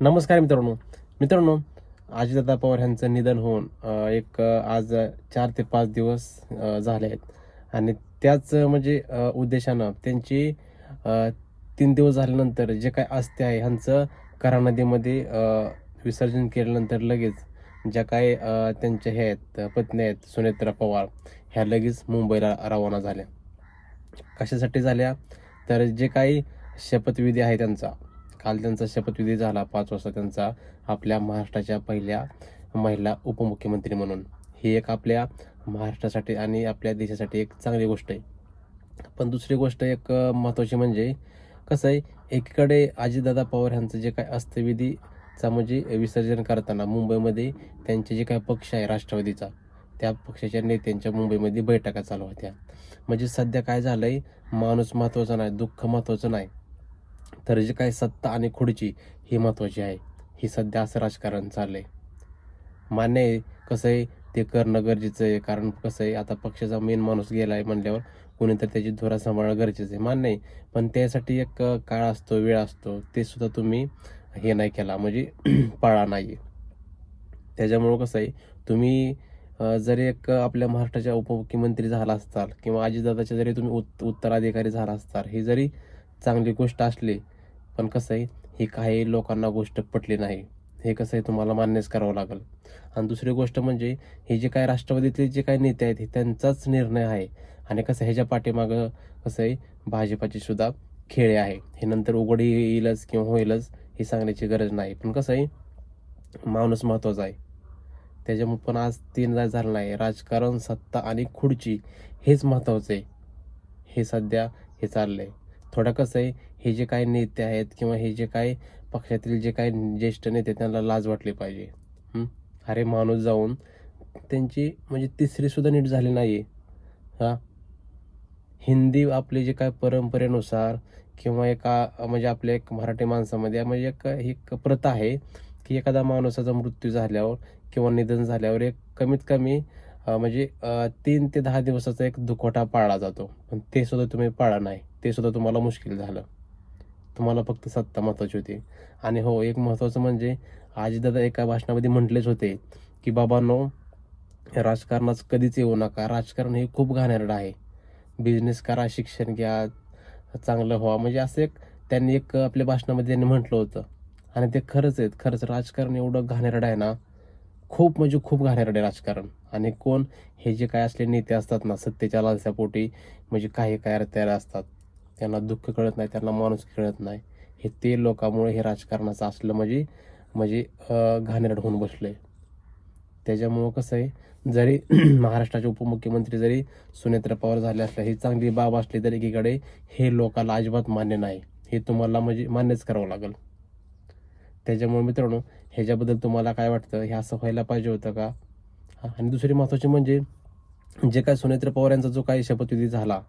नमस्कार मित्रांनो. मित्रांनो अजितदादा पवार यांचं निधन होऊन एक आज चार ते पाच दिवस झाले आहेत. आणि त्याच म्हणजे उद्देशानं त्यांची तीन दिवस झाल्यानंतर जे काय असते आहे ह्यांचं करा नदीमध्ये विसर्जन केल्यानंतर लगेच ज्या काय त्यांच्या हे आहेत पत्नी आहेत सुनेत्रा पवार ह्या लगेच मुंबईला रवाना झाल्या. कशासाठी झाल्या? तर जे काही शपथविधी आहे त्यांचा काल त्यांचा शपथविधी झाला. पाच वाजता त्यांचा आपल्या महाराष्ट्राच्या पहिल्या महिला उपमुख्यमंत्री म्हणून. ही एक आपल्या महाराष्ट्रासाठी आणि आपल्या देशासाठी एक चांगली गोष्ट आहे. पण दुसरी गोष्ट एक महत्त्वाची म्हणजे कसं आहे एकीकडे अजितदादा पवार यांचं जे काय अस्त्यविधीचा म्हणजे विसर्जन करताना मुंबईमध्ये त्यांचे जे काय पक्ष आहे राष्ट्रवादीचा त्या पक्षाच्या नेत्यांच्या मुंबईमध्ये बैठका चालू होत्या. म्हणजे सध्या काय झालं आहे माणूस महत्त्वाचा नाही दुःख महत्त्वाचं नाही. तर जे काय सत्ता आणि खुर्ची ही महत्त्वाची आहे. ही सध्या असं राजकारण चाललंय. मान्य आहे कसं आहे ते करणं गरजेचं आहे. कारण कसं आहे आता पक्षाचा मेन माणूस गेला आहे म्हणल्यावर कोणीतरी त्याची धुरा सांभाळणं गरजेचं आहे. मान्य आहे. पण त्यासाठी एक काळ असतो वेळ असतो. ते सुद्धा तुम्ही हे नाही केला. म्हणजे पाळा नाही त्याच्यामुळं कसं आहे तुम्ही जरी एक आपल्या महाराष्ट्राच्या उपमुख्यमंत्री झाला असताल किंवा आजीदादाच्या जरी तुम्ही उत् उत्तराधिकारी झाला असताल ही जरी चांगली गोष्ट असली पण कसं आहे ही काही लोकांना गोष्ट पटली नाही. हे कसं आहे तुम्हाला मान्यच करावं लागेल. आणि दुसरी गोष्ट म्हणजे हे जे काय राष्ट्रवादीतले जे काही नेते आहेत हे त्यांचाच निर्णय आहे. आणि कसं ह्याच्या पाठीमागं कसं आहे भाजपाची सुद्धा खेळे आहे. हे नंतर उघड येईलच किंवा होईलच हे सांगण्याची गरज नाही. पण कसं आहे माणूस महत्त्वाचा आहे. त्याच्यामुळे पण आज तीन जाय झालं नाही. राजकारण सत्ता आणि खुर्ची हेच महत्त्वाचं आहे. हे सध्या हे चाललं आहे थोडं कसं आहे हे जे काही नेते आहेत किंवा हे जे काही पक्षातील जे काही ज्येष्ठ नेते त्यांना लाज वाटली पाहिजे. अरे माणूस जाऊन त्यांची म्हणजे तिसरीसुद्धा नीट झाली नाही हा? हिंदी आपले जे काय परंपरेनुसार किंवा एका म्हणजे आपल्या एक मराठी माणसामध्ये म्हणजे एक ही एक प्रथा आहे की एखादा माणसाचा मृत्यू झाल्यावर किंवा निधन झाल्यावर एक कमीत कमी म्हणजे तीन ते दहा दिवसाचा एक दुखवटा पाळला जातो. पण ते सुद्धा तुम्ही पाळा नाही. ते सुद्धा तुम्हाला मुश्किल झालं. तुम्हाला फक्त सत्ता महत्वाची होती. आणि हो एक महत्त्वाचं म्हणजे आजीदादा एका भाषणामध्ये म्हटलेच होते की बाबांनो राजकारणात कधीच येऊ नका. राजकारण हे खूप घाणेरडं आहे. बिझनेस करा शिक्षण घ्या चांगलं व्हा. म्हणजे असं एक त्यांनी एक आपल्या भाषणामध्ये त्यांनी म्हटलं होतं. आणि ते खरंच आहेत. खरंच राजकारण एवढं घाणेरडं आहे ना खूप म्हणजे खूप घाणेरडे राजकारण. आणि कोण? हे जे काय असले नेते असतात ना सत्तेच्या लालसापोटी म्हणजे काही काय तयार असतात. त्यांना दुःख कळत नाही त्यांना माणूस कळत नाही. हे ते लोकांमुळे हे राजकारणाचं असलं म्हणजे म्हणजे घाणेरड होऊन बसलं आहे त्याच्यामुळं कसं आहे जरी महाराष्ट्राचे उपमुख्यमंत्री जरी सुनेत्र पवार झाले असल्या ही चांगली बाब असली तरी एकीकडे हे लोकांना अजिबात मान्य नाही. हे तुम्हाला म्हणजे मान्यच करावं लागेल. त्याच्यामुळे मित्रांनो ह्याच्याबद्दल तुम्हाला काय वाटतं? हे असं व्हायला पाहिजे होतं का? आणि दुसरी महत्त्वाची म्हणजे जे काय सुनेत्र पवार यांचा जो काही शपथविधी झाला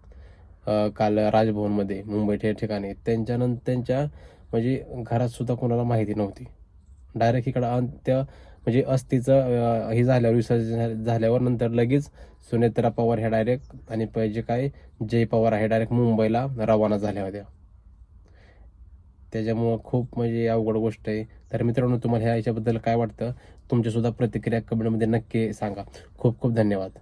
काल राजभवनमध्ये मुंबई या ठिकाणी त्यांच्यानंतर त्यांच्या म्हणजे घरात सुद्धा कोणाला माहिती नव्हती. डायरेक्ट इकडं अंत्य म्हणजे अस्थिचं हे झाल्यावर विसर्जन झाल्यावर नंतर लगेच सुनेत्रा पवार ह्या डायरेक्ट आणि जे काय जय पवार आहे डायरेक्ट मुंबईला रवाना झाल्या होत्या. त्याच्यामुळं खूप म्हणजे अवघड गोष्ट आहे. तर मित्रांनो तुम्हाला ह्या याच्याबद्दल काय वाटतं? तुमच्यासुद्धा प्रतिक्रिया कमेंटमध्ये नक्की सांगा. खूप खूप धन्यवाद.